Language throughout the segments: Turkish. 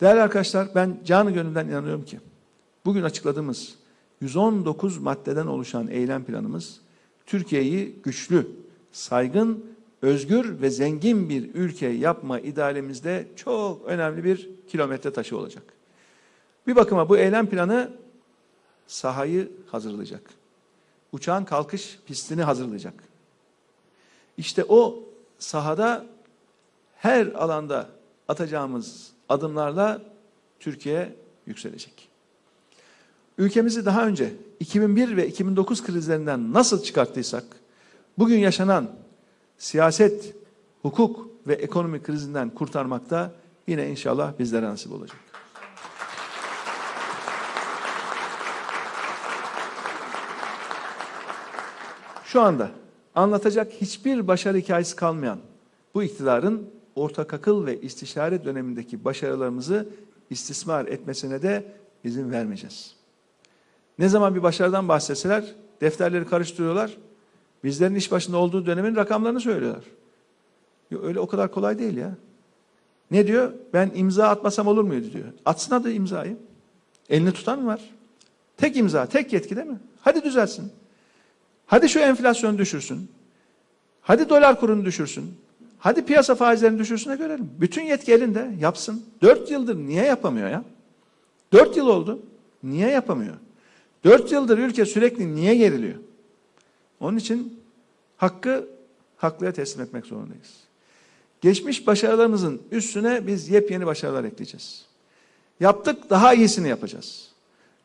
Değerli arkadaşlar ben canı gönülden inanıyorum ki bugün açıkladığımız 119 maddeden oluşan eylem planımız Türkiye'yi güçlü, saygın, özgür ve zengin bir ülke yapma idealimizde çok önemli bir kilometre taşı olacak. Bir bakıma bu eylem planı sahayı hazırlayacak. Uçağın kalkış pistini hazırlayacak. İşte o sahada her alanda atacağımız adımlarla Türkiye yükselecek. Ülkemizi daha önce 2001 ve 2009 krizlerinden nasıl çıkarttıysak, bugün yaşanan siyaset, hukuk ve ekonomi krizinden kurtarmakta yine inşallah bizlere nasip olacak. Şu anda anlatacak hiçbir başarı hikayesi kalmayan bu iktidarın ortak akıl ve istişare dönemindeki başarılarımızı istismar etmesine de izin vermeyeceğiz. Ne zaman bir başarıdan bahsetseler defterleri karıştırıyorlar. Bizlerin iş başında olduğu dönemin rakamlarını söylüyorlar. Yo, öyle o kadar kolay değil ya. Ne diyor? Ben imza atmasam olur muydu diyor. Atsın hadi imzayı. Elini tutan var? Tek imza, tek yetki değil mi? Hadi düzelsin. Hadi şu enflasyonu düşürsün. Hadi dolar kurunu düşürsün. Hadi piyasa faizlerini düşürsün de görelim. Bütün yetki elinde yapsın. Dört yıldır niye yapamıyor ya? Dört yıl oldu. Niye yapamıyor? Dört yıldır ülke sürekli niye geriliyor? Onun için hakkı haklıya teslim etmek zorundayız. Geçmiş başarılarımızın üstüne biz yepyeni başarılar ekleyeceğiz. Yaptık daha iyisini yapacağız.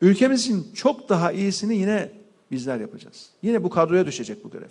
Ülkemiz için çok daha iyisini yine bizler yapacağız. Yine bu kadroya düşecek bu görev.